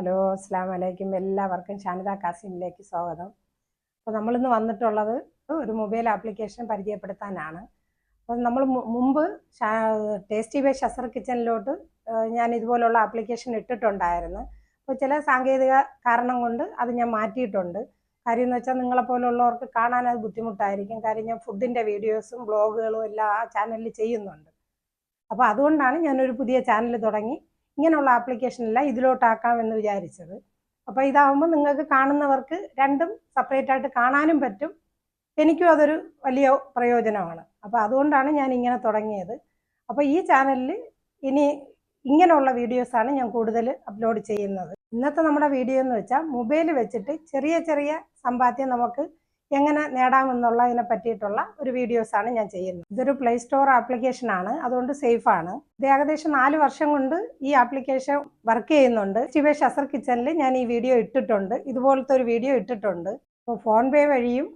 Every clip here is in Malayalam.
ഹലോ അസ്സാം വലൈക്കും എല്ലാവർക്കും ഷാനിത കാസിമിലേക്ക് സ്വാഗതം. അപ്പോൾ നമ്മളിന്ന് വന്നിട്ടുള്ളത് ഒരു മൊബൈൽ ആപ്ലിക്കേഷൻ പരിചയപ്പെടുത്താനാണ്. അപ്പോൾ നമ്മൾ മുമ്പ് ടേസ്റ്റി ബൈ ഷസർ കിച്ചണിലോട്ട് ഞാൻ ഇതുപോലുള്ള ആപ്ലിക്കേഷൻ ഇട്ടിട്ടുണ്ടായിരുന്നു. അപ്പോൾ ചില സാങ്കേതിക കാരണം കൊണ്ട് അത് ഞാൻ മാറ്റിയിട്ടുണ്ട്. കാര്യം എന്ന് വെച്ചാൽ നിങ്ങളെപ്പോലുള്ളവർക്ക് കാണാൻ അത് ബുദ്ധിമുട്ടായിരിക്കും. കാര്യം ഞാൻ ഫുഡിന്റെ വീഡിയോസും ബ്ലോഗുകളും എല്ലാം ആ ചാനലിൽ ചെയ്യുന്നുണ്ട്. അപ്പോൾ അതുകൊണ്ടാണ് ഞാനൊരു പുതിയ ചാനൽ തുടങ്ങി. ഇങ്ങനെയുള്ള ആപ്ലിക്കേഷനെല്ലാം ഇതിലോട്ടാക്കാം എന്ന് വിചാരിച്ചത്. അപ്പോൾ ഇതാവുമ്പോൾ നിങ്ങൾക്ക് കാണുന്നവർക്ക് രണ്ടും സെപ്പറേറ്റ് ആയിട്ട് കാണാനും പറ്റും. എനിക്കും അതൊരു വലിയ പ്രയോജനമാണ്. അപ്പോൾ അതുകൊണ്ടാണ് ഞാൻ ഇങ്ങനെ തുടങ്ങിയത്. അപ്പോൾ ഈ ചാനലിൽ ഇനി ഇങ്ങനെയുള്ള വീഡിയോസാണ് ഞാൻ കൂടുതൽ അപ്ലോഡ് ചെയ്യുന്നത്. ഇന്നത്തെ നമ്മുടെ വീഡിയോ എന്ന് വെച്ചാൽ മൊബൈൽ വെച്ചിട്ട് ചെറിയ ചെറിയ സമ്പാദ്യം നമുക്ക് എങ്ങനെ നേടാമെന്നുള്ളതിനെ പറ്റിയിട്ടുള്ള ഒരു വീഡിയോസാണ് ഞാൻ ചെയ്യുന്നത്. ഇതൊരു പ്ലേ സ്റ്റോർ ആപ്ലിക്കേഷൻ ആണ്. അതുകൊണ്ട് സേഫ് ആണ്. ഇത് ഏകദേശം നാല് വർഷം കൊണ്ട് ഈ ആപ്ലിക്കേഷൻ വർക്ക് ചെയ്യുന്നുണ്ട്. ശിവേ ഷസർ കിച്ചണിൽ ഞാൻ ഈ വീഡിയോ ഇട്ടിട്ടുണ്ട്. ഇതുപോലത്തെ ഒരു വീഡിയോ ഇട്ടിട്ടുണ്ട്. അപ്പോൾ ഫോൺ പേ വഴിയും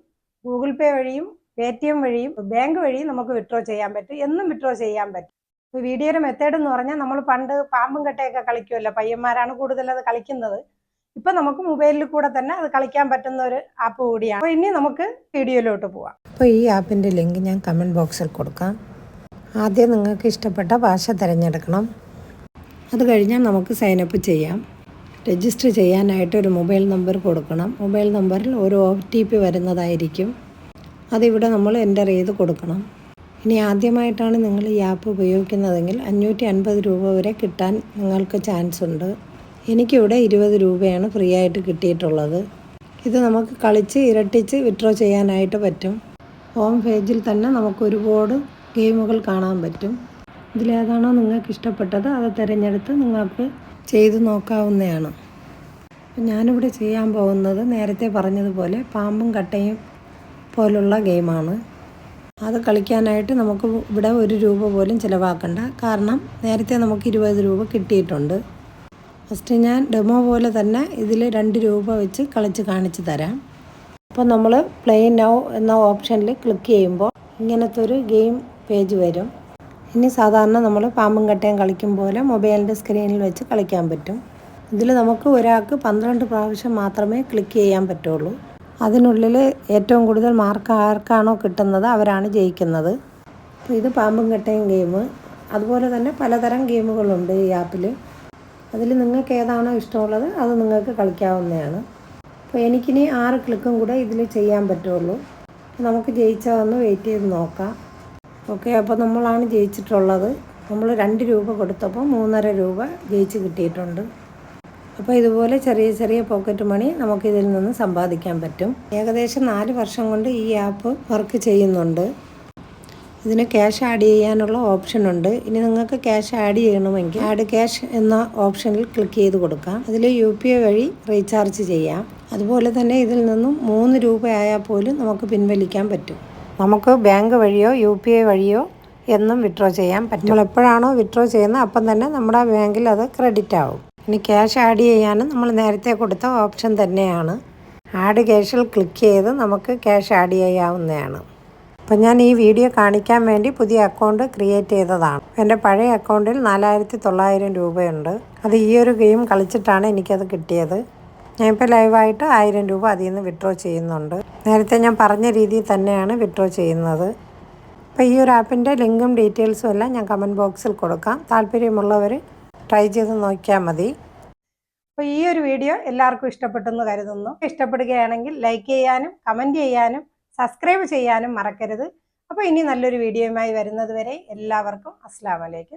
ഗൂഗിൾ പേ വഴിയും പേ ടി എം വഴിയും ബാങ്ക് വഴിയും നമുക്ക് വിഡ്രോ ചെയ്യാൻ പറ്റും. എന്നും വിഡ്രോ ചെയ്യാൻ പറ്റും. ഇപ്പോൾ വീഡിയോയുടെ മെത്തേഡ് എന്ന് പറഞ്ഞാൽ നമ്മൾ പണ്ട് പാമ്പും കട്ടയൊക്കെ കളിക്കുമല്ലോ പയ്യന്മാരാണ് കൂടുതൽ അത് കളിക്കുന്നത്. ഇപ്പൊ നമുക്ക് മൊബൈലിൽ കൂടെ തന്നെ അത് കളിക്കാൻ പറ്റുന്ന ഒരു ആപ്പ് കൂടിയാണ്. അപ്പോൾ ഇനി നമുക്ക് വീഡിയോയിലോട്ട് പോവാം. അപ്പോൾ ഈ ആപ്പിന്റെ ലിങ്ക് ഞാൻ കമന്റ് ബോക്സിൽ കൊടുക്കാം. ആദ്യം നിങ്ങൾക്ക് ഇഷ്ടപ്പെട്ട ഭാഷ തിരഞ്ഞെടുക്കണം. അത് കഴിഞ്ഞാൽ നമുക്ക് സൈനപ്പ് ചെയ്യാം. രജിസ്റ്റർ ചെയ്യാനായിട്ട് ഒരു മൊബൈൽ നമ്പർ കൊടുക്കണം. മൊബൈൽ നമ്പറിൽ ഒരു ഒ ടി പി വരുന്നതായിരിക്കും. അതിവിടെ നമ്മൾ എന്റർ ചെയ്ത് കൊടുക്കണം. ഇനി ആദ്യമായിട്ടാണ് നിങ്ങൾ ഈ ആപ്പ് ഉപയോഗിക്കുന്നതെങ്കിൽ അഞ്ഞൂറ്റി അൻപത് രൂപ വരെ കിട്ടാൻ നിങ്ങൾക്ക് ചാൻസ് ഉണ്ട്. എനിക്കിവിടെ ഇരുപത് രൂപയാണ് ഫ്രീ ആയിട്ട് കിട്ടിയിട്ടുള്ളത്. ഇത് നമുക്ക് കളിച്ച് ഇരട്ടിച്ച് വിഡ്രോ ചെയ്യാനായിട്ട് പറ്റും. ഹോം പേജിൽ തന്നെ നമുക്ക് ഒരുപാട് ഗെയിമുകൾ കാണാൻ പറ്റും. ഇതിലേതാണോ നിങ്ങൾക്ക് ഇഷ്ടപ്പെട്ടത് അത് തിരഞ്ഞെടുത്ത് നിങ്ങൾക്ക് ചെയ്തു നോക്കാവുന്നതാണ്. ഞാനിവിടെ ചെയ്യാൻ പോകുന്നത് നേരത്തെ പറഞ്ഞതുപോലെ പാമ്പും കട്ടയും പോലുള്ള ഗെയിമാണ്. അത് കളിക്കാനായിട്ട് നമുക്ക് ഇവിടെ ഒരു രൂപ പോലും ചിലവാക്കണ്ട. കാരണം നേരത്തെ നമുക്ക് ഇരുപത് രൂപ കിട്ടിയിട്ടുണ്ട്. ഫസ്റ്റ് ഞാൻ ഡെമോ പോലെ തന്നെ ഇതിൽ രണ്ട് രൂപ വെച്ച് കളിച്ച് കാണിച്ചു തരാം. അപ്പോൾ നമ്മൾ പ്ലേ നൗ എന്ന ഓപ്ഷനിൽ ക്ലിക്ക് ചെയ്യുമ്പോൾ ഇങ്ങനത്തെ ഒരു ഗെയിം പേജ് വരും. ഇനി സാധാരണ നമ്മൾ പാമ്പും കട്ടയും കളിക്കും പോലെ മൊബൈലിന്റെ സ്ക്രീനിൽ വെച്ച് കളിക്കാൻ പറ്റും. ഇതിൽ നമുക്ക് ഒരാൾക്ക് പന്ത്രണ്ട് പ്രാവശ്യം മാത്രമേ ക്ലിക്ക് ചെയ്യാൻ പറ്റുള്ളൂ. അതിനുള്ളിൽ ഏറ്റവും കൂടുതൽ മാർക്ക് ആർക്കാണോ കിട്ടുന്നത് അവരാണ് ജയിക്കുന്നത്. അപ്പോൾ ഇത് പാമ്പും കട്ടയും ഗെയിം അതുപോലെ തന്നെ പലതരം ഗെയിമുകളുണ്ട് ഈ ആപ്പിൽ അതിൽ നിങ്ങൾക്ക് ഏതാണോ ഇഷ്ടമുള്ളത് അത് നിങ്ങൾക്ക് കളിക്കാവുന്നതാണ്. അപ്പോൾ എനിക്കിനി ആറ് ക്ലിക്കും കൂടെ ഇതിൽ ചെയ്യാൻ പറ്റുള്ളൂ. നമുക്ക് ജയിച്ചതൊന്ന് വെയിറ്റ് ചെയ്ത് നോക്കാം. ഓക്കെ അപ്പോൾ നമ്മളാണ് ജയിച്ചിട്ടുള്ളത്. നമ്മൾ രണ്ട് രൂപ കൊടുത്തപ്പോൾ മൂന്നര രൂപ ജയിച്ച് കിട്ടിയിട്ടുണ്ട്. അപ്പോൾ ഇതുപോലെ ചെറിയ ചെറിയ പോക്കറ്റ് മണി നമുക്കിതിൽ നിന്ന് സമ്പാദിക്കാൻ പറ്റും. ഏകദേശം നാല് വർഷം കൊണ്ട് ഈ ആപ്പ് വർക്ക് ചെയ്യുന്നുണ്ട്. ഇതിന് ക്യാഷ് ആഡ് ചെയ്യാനുള്ള ഓപ്ഷൻ ഉണ്ട്. ഇനി നിങ്ങൾക്ക് ക്യാഷ് ആഡ് ചെയ്യണമെങ്കിൽ ആഡ് ക്യാഷ് എന്ന ഓപ്ഷനിൽ ക്ലിക്ക് ചെയ്ത് കൊടുക്കാം. അതിൽ യു പി ഐ വഴി റീചാർജ് ചെയ്യാം. അതുപോലെ തന്നെ ഇതിൽ നിന്നും മൂന്ന് രൂപയായാൽ പോലും നമുക്ക് പിൻവലിക്കാൻ പറ്റും. നമുക്ക് ബാങ്ക് വഴിയോ യു പി ഐ വഴിയോ എന്നും വിഡ്രോ ചെയ്യാൻ പറ്റും. നമ്മൾ എപ്പോഴാണോ വിഡ്രോ ചെയ്യുന്നത് അപ്പം തന്നെ നമ്മുടെ ബാങ്കിൽ അത് ക്രെഡിറ്റ് ആവും. ഇനി ക്യാഷ് ആഡ് ചെയ്യാനും നമ്മൾ നേരത്തെ കൊടുത്ത ഓപ്ഷൻ തന്നെയാണ്. ആഡ് ക്യാഷിൽ ക്ലിക്ക് ചെയ്ത് നമുക്ക് ക്യാഷ് ആഡ് ചെയ്യാവുന്നതാണ്. അപ്പം ഞാൻ ഈ വീഡിയോ കാണിക്കാൻ വേണ്ടി പുതിയ അക്കൗണ്ട് ക്രിയേറ്റ് ചെയ്തതാണ്. എന്റെ പഴയ അക്കൗണ്ടിൽ നാലായിരത്തി തൊള്ളായിരം രൂപയുണ്ട്. അത് ഈ ഒരു ഗെയിം കളിച്ചിട്ടാണ് എനിക്കത് കിട്ടിയത്. ഞാൻ ഇപ്പോൾ ലൈവായിട്ട് ആയിരം രൂപ അതിൽ നിന്ന് വിഡ്രോ ചെയ്യുന്നുണ്ട്. നേരത്തെ ഞാൻ പറഞ്ഞ രീതിയിൽ തന്നെയാണ് വിഡ്രോ ചെയ്യുന്നത്. അപ്പോൾ ഈ ഒരു ആപ്പിന്റെ ലിങ്കും ഡീറ്റെയിൽസും എല്ലാം ഞാൻ കമന്റ് ബോക്സിൽ കൊടുക്കാം. താല്പര്യമുള്ളവർ ട്രൈ ചെയ്ത് നോക്കിയാൽ മതി. അപ്പോൾ ഈ ഒരു വീഡിയോ എല്ലാവർക്കും ഇഷ്ടപ്പെട്ടെന്ന് കരുതുന്നു. ഇഷ്ടപ്പെടുകയാണെങ്കിൽ ലൈക്ക് ചെയ്യാനും കമന്റ് ചെയ്യാനും സബ്സ്ക്രൈബ് ചെയ്യാനും മറക്കരുത്. അപ്പോൾ ഇനി നല്ലൊരു വീഡിയോയുമായി വരുന്നത് വരെ എല്ലാവർക്കും അസ്സാം വലൈക്കും